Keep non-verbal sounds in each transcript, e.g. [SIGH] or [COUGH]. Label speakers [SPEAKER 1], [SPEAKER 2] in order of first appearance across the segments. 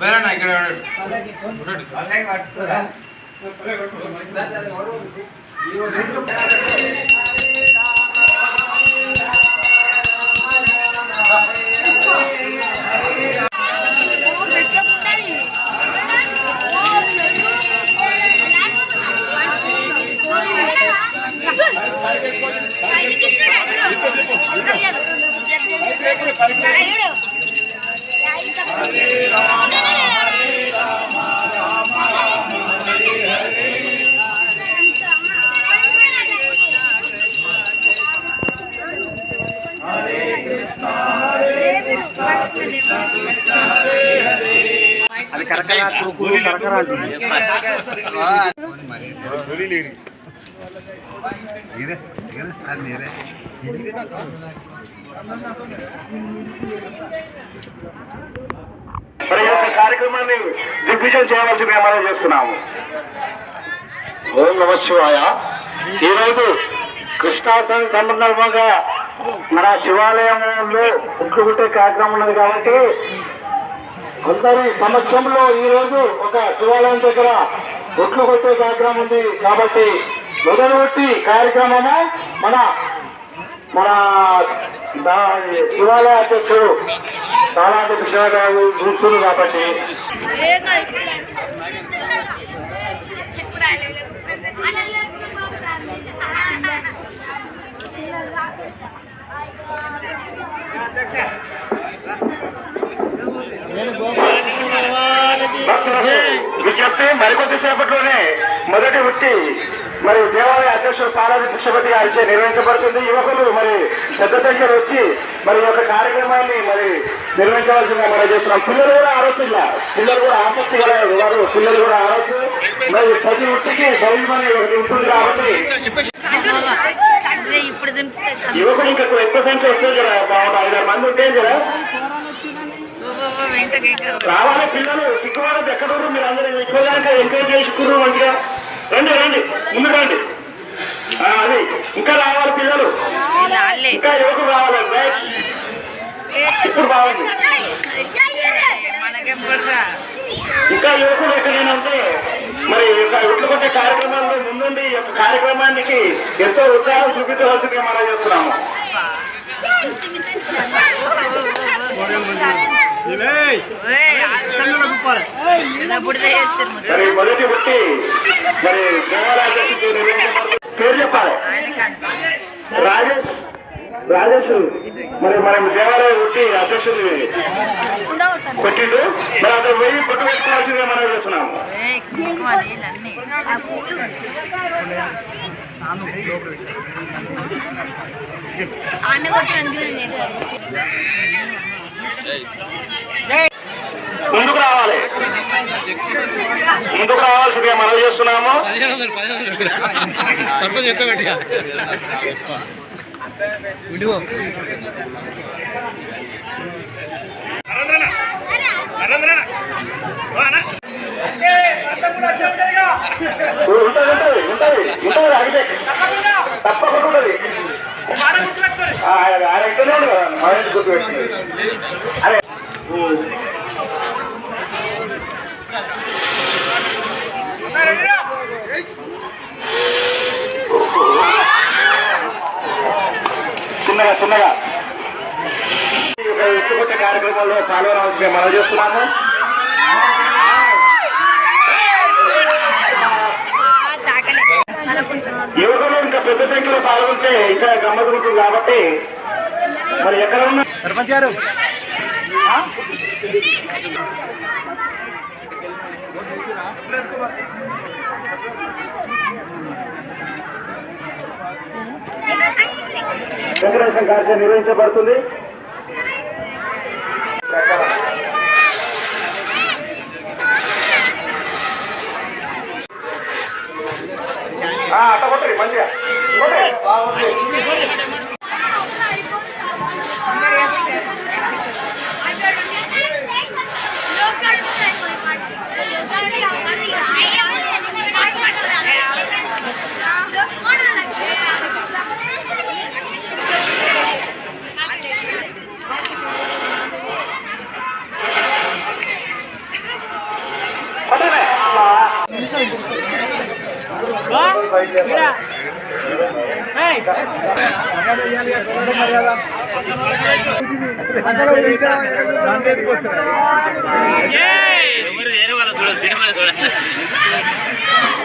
[SPEAKER 1] వేరేనా ఇక్కడ
[SPEAKER 2] అది కరకర కురుకురు కరకర అంటుంది
[SPEAKER 3] మరి యొక్క కార్యక్రమాన్ని దిగ్విజయం చేయవలసిందిగా మనం చేస్తున్నాము. ఓం నమ శివాయ. ఈరోజు కృష్ణాష్టమి సందర్భంగా మన శివాలయంలో ఉట్టుగుట్టే కార్యక్రమం ఉన్నది కాబట్టి అందరి సమక్షంలో ఈ రోజు ఒక శివాలయం దగ్గర ఒట్లు కొట్టే కార్యక్రమం ఉంది. కాబట్టి మొదలుపెట్టి కార్యక్రమము మన మన దా- శివాలయ అధ్యక్షుడు సాలాంటి కృష్ణారావు చూస్తుంది కాబట్టి. అధ్యక్ష విజ్ఞప్తి మరికొద్ది సేపట్లోనే మొదటి వృత్తి మరి దేవాలయ అధ్యక్షుడు పాలాది కృష్ణపతి గారిచే నిర్వహించబడుతుంది. యువకులు మరి పెద్ద సంఖ్యలో వచ్చి మరి యొక్క కార్యక్రమాన్ని మరి నిర్వహించవలసిందిగా మనం చేస్తున్నాం. పిల్లలు కూడా ఆరోగ్య పిల్లలు కూడా ఆసక్తి గల వారు పిల్లలు కూడా ఆరోగ్య మరి ప్రతి వృత్తికి బౌద్ధమని ఒకటి ఉంటుంది కాబట్టి యువకులు ఇంకా ఎక్కువ సంఖ్య వస్తుంది కదా. ఐదారు మంది ఉంటే కదా రావాలి పిల్లలు. సిక్కువాళ్ళకి ఎక్కడ? మీరు అందరూ? ఎక్కువగా ఎంకరేజ్ చేసుకున్నాం మంచిగా. రండి రండి ముందు రండి. ఆ, అది ఇంకా రావాలి పిల్లలు. ఇంకా యువకులు రావాలి ఇప్పుడు బాగుంది ఇంకా యువకులు ఎక్కడైనంటే మరి ఈ ఒట్లు కొట్టే కార్యక్రమాల్లో ముందుండి ఈ యొక్క కార్యక్రమానికి ఎంతో ఉత్సాహం చూపించవలసిందిగా మనం చేస్తున్నాము. మరి మొదటి బుట్టి మరి. పేరు చెప్పాలి. రాజేష్ రాజేష్ మరి మనం దేవాలయ వచ్చి అధ్యక్షుడు కొట్టిండు. మరి అతను పోయి పొట్టు పెట్టుకోవాల్సిందిగా మనం
[SPEAKER 4] నీళ్ళు అన్నీ.
[SPEAKER 3] ముందుకు రావాలి. ముందుకు రావాల్సిందిగా మనం చేస్తున్నాము. ఉంటది ఉంటది ఉంటది ఉంటది అడిగే తప్పకుండా ఉంటది. అరే చిన్నగా చిన్నగా కార్యక్రమంలో పాల్గొనవలసిందిగా మనం చేస్తున్నాము
[SPEAKER 4] తాకలే
[SPEAKER 3] యువకులు ఇంకా పెద్ద సంఖ్యలో పాల్గొంటే ఇంకా గమ్మత్తు ఉంటుంది కాబట్టి మరి ఎక్కడ ఉన్నా
[SPEAKER 2] సర్పంచ్ గారు.
[SPEAKER 3] కార్యక్రమం నిర్వహించబడుతుంది. ఆ, అట్ట కొట్టండి మంచిగా కొట్టండి.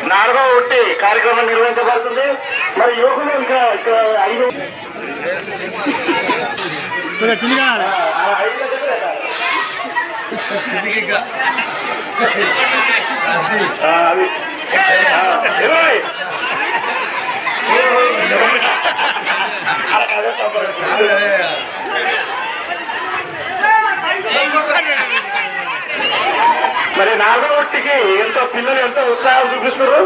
[SPEAKER 3] నాలుగో ఒట్టి కార్యక్రమం నిర్వహించబడుతుంది. మరి యువకులు ఇంకా ఐదు అది ఆ, ఇరవై అదే సంబరం. మరి నాలుగో ఒట్టికి ఎంతో పిల్లలు ఎంతో ఉత్సాహం చూపిస్తున్నారు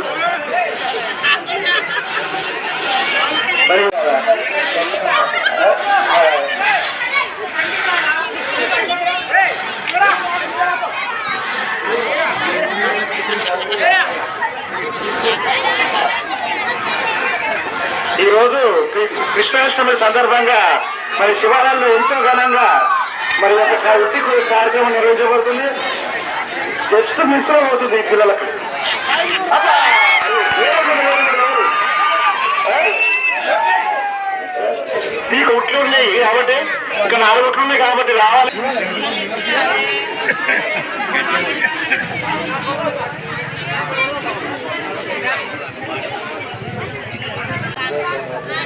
[SPEAKER 3] మరి ఈ రోజు కృ- కృష్ణాష్టమి సందర్భంగా మరి శివాలయంలో ఎంతో ఘనంగా మరి ఒక ఉట్టి కార్యక్రమం నిర్వహించబడుతుంది. జస్ట్ మిత్రం అవుతుంది ఈ పిల్లలకు. మీకు ఉట్లు ఉన్నాయి కాబట్టి ఇంకా నాలుగు ఒట్లు ఉన్నాయి కాబట్టి రావాలి.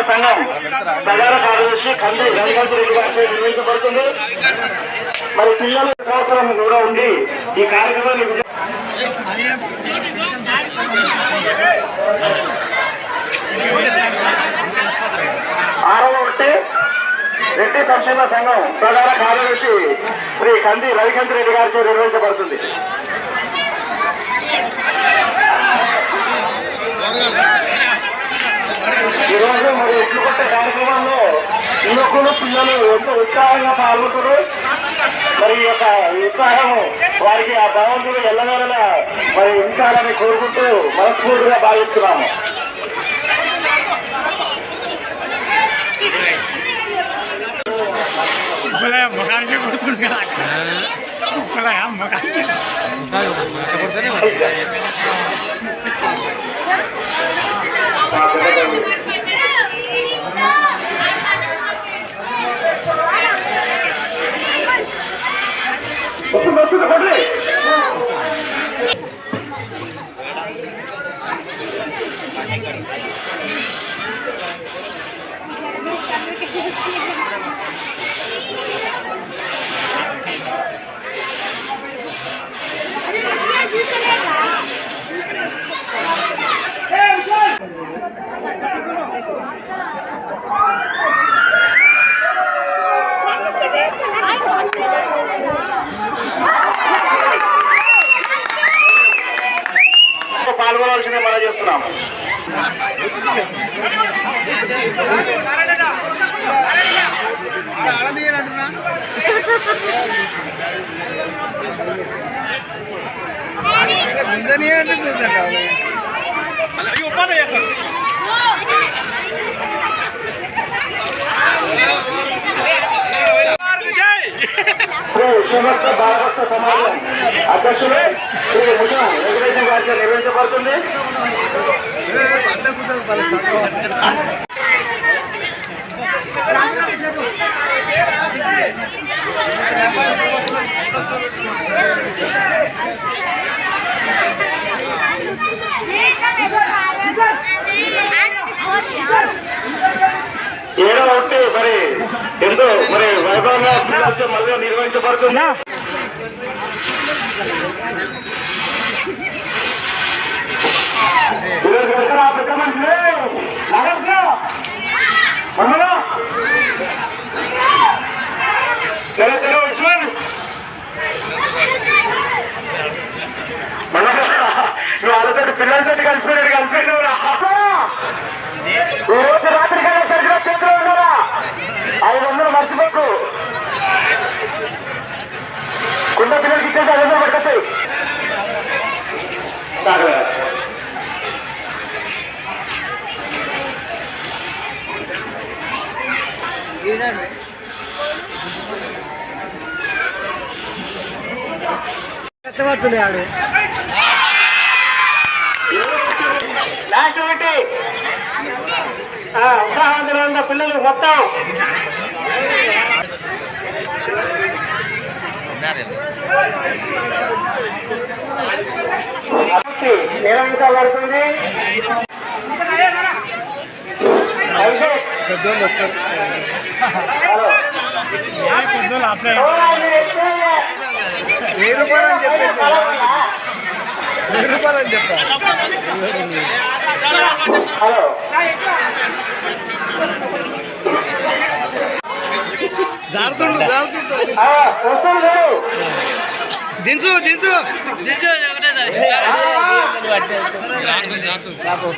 [SPEAKER 3] సంక్షేమ సంఘం ప్రధాన కార్యదర్శి కంది రవికాంత్ రెడ్డి గారి నిర్వహించబడుతుంది మరి పిల్లల సంవత్సరం కూడా ఉండి ఈ కార్యక్రమాన్ని ఆరవ ఒకటి రెడ్డి సంక్షేమ సంఘం ప్రధాన కార్యదర్శి శ్రీ కంది రవికాంత్ రెడ్డి గారిచే నిర్వహించబడుతుంది ఈరోజు మరి ఎట్లు కొట్టే కార్యక్రమంలో యువకులు పిల్లలు ఎంతో ఉత్సాహంగా పాల్గొంటారు మరి ఈ యొక్క ఉత్సాహం వారికి ఆ భగవంతుడు ఎల్లవేళలా మరి ఉంచాలని కోరుకుంటూ మనస్ఫూర్తిగా భావిస్తున్నాము. వస్తుంది వస్తుంది [LAUGHS] বস্তুতে ঘটলে శ్రీ భారత సమాజం అధ్యక్షులు శ్రీ ముజం వెంకటేశ్వర గారితో నిర్వహించబడుతుంది ఏడో ఒకటి మరి ఎంతో మరి వైభవంగా మళ్ళీ నిర్వహించబడుతుంది? నగరంలో? చలో చలో ఉస్మాన్ నువ్వు వాళ్ళతో పిల్లలతో కలిసిపోయాడు ఈ రోజు రాత్రి కల్లా సరిగ్గా చేతిలో ఉన్నారా? ఐదు వందలు మర్చిపోకు. కుండ పిల్లలకి ఇచ్చేసి ఐదు వందలు
[SPEAKER 2] కష్టపడుతుండే ఆడు
[SPEAKER 3] ఉన్న పిల్లలు మొత్తం. నిర్వహించబడుతుంది
[SPEAKER 2] పెద్దోళ్ళు వస్తారు
[SPEAKER 3] హలో.
[SPEAKER 2] వెయ్యి రూపాయలు అని చెప్పేసి. వెయ్యి రూపాయలు అని చెప్పా
[SPEAKER 3] హలో.
[SPEAKER 2] జారుతుండు దించు దించు.
[SPEAKER 3] హలో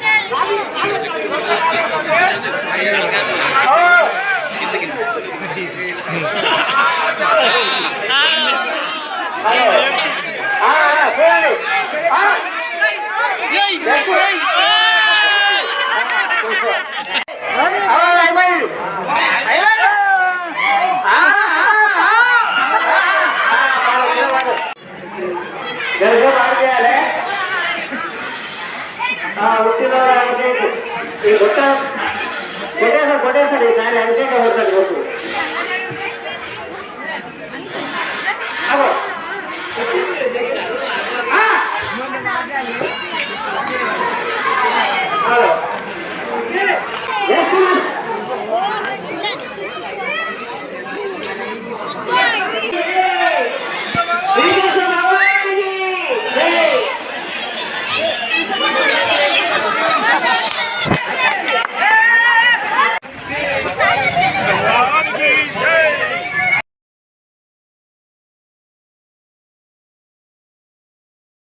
[SPEAKER 3] ఆ, ఆ, చూడండి ఆ. ఎక్కు. ఈ కొడతాడు కొట్టు